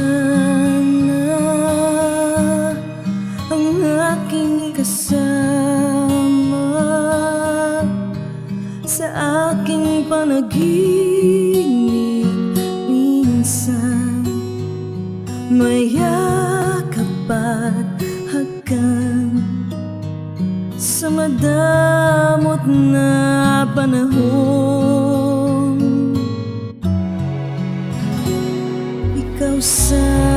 sana ang aking kasama sa aking panaginip. Minsan may yakap at hagkan sa madamot na panahon. sun.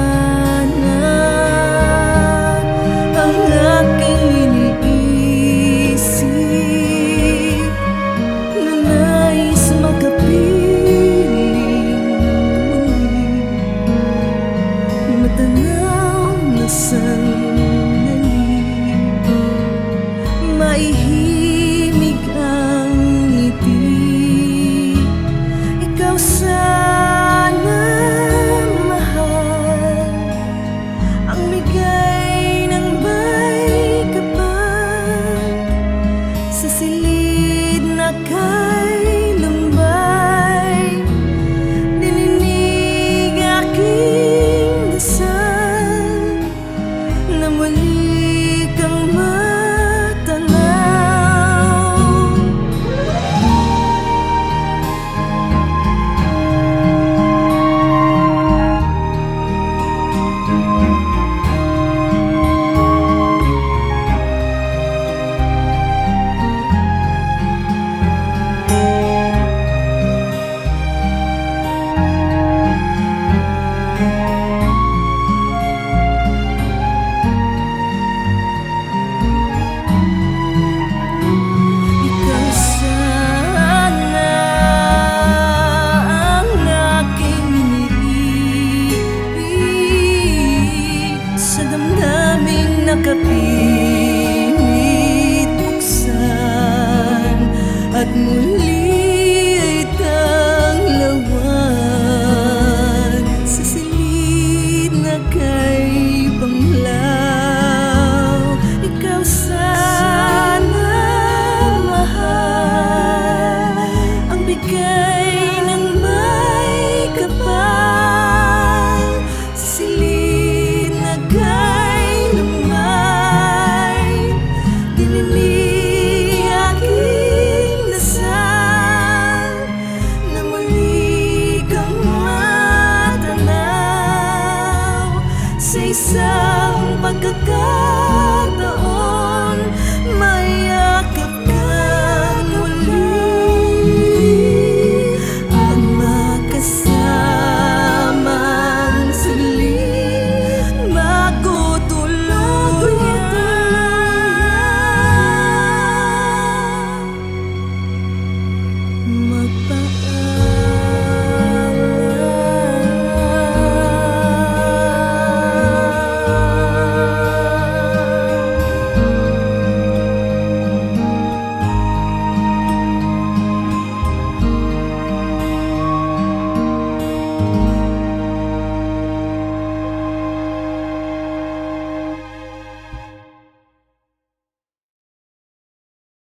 nakapilit buksan at muli ay tanglawan. Sa silid na kay banglaw ikaw sana mahal. Ang bigay isang pagkakataon Mayakap kang muli. At makasamang sili Bago tuluyan Magpapalala